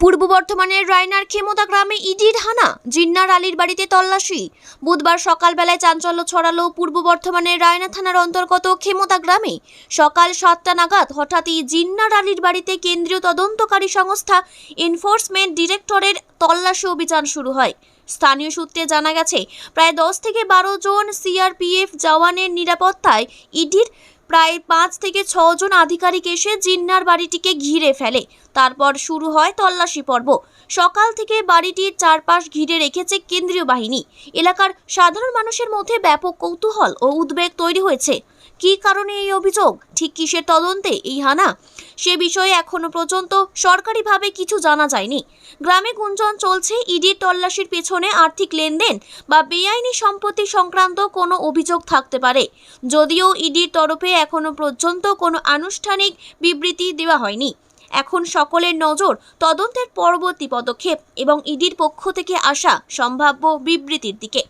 পূর্ব বর্ধমানের রায়নার ক্ষমতা গ্রামে ইডির হানা, জিন্নার আলীর বাড়িতে তল্লাশি। বুধবার সকালবেলায় চাঞ্চল্য ছড়ালো পূর্ব বর্ধমানের রায়না থানার অন্তর্গত ক্ষমতা গ্রামে। সকাল সাতটা নাগাদ হঠাৎই জিন্নার আলীর বাড়িতে কেন্দ্রীয় তদন্তকারী সংস্থা এনফোর্সমেন্ট ডিরেক্টরের তল্লাশি অভিযান শুরু হয়। স্থানীয় সূত্রে জানা গেছে, প্রায় দশ থেকে বারো জন সিআরপিএফ জওয়ানের নিরাপত্তায় ইডির প্রায় পাঁচ থেকে ছজন আধিকারিক এসে জিন্নার বাড়িটিকে ঘিরে ফেলে। তারপর শুরু হয় তল্লাশি পর্ব। সকাল থেকে বাড়িটির চারপাশ ঘিরে রেখেছে কেন্দ্রীয় বাহিনী। এলাকার সাধারণ মানুষের মধ্যে ব্যাপক কৌতূহল ও উদ্বেগ তৈরি হয়েছে। কী কারণে এই অভিযোগ? ঠিক কিসের তদন্তে? এই হানা সে বিষয়ে এখনও পর্যন্ত সরকারিভাবে কিছু জানা যায়নি। গ্রামে গুঞ্জন চলছে, ইডির তল্লাশির পেছনে আর্থিক লেনদেন বা বেআইনি সম্পত্তি সংক্রান্ত কোনো অভিযোগ থাকতে পারে। যদিও ইডির তরফে এখনও পর্যন্ত কোনো আনুষ্ঠানিক বিবৃতি দেওয়া হয়নি। এখন সকলের নজর তদন্তের পরবর্তী পদক্ষেপ এবং ইডির পক্ষ থেকে আসা সম্ভাব্য বিবৃতির দিকে।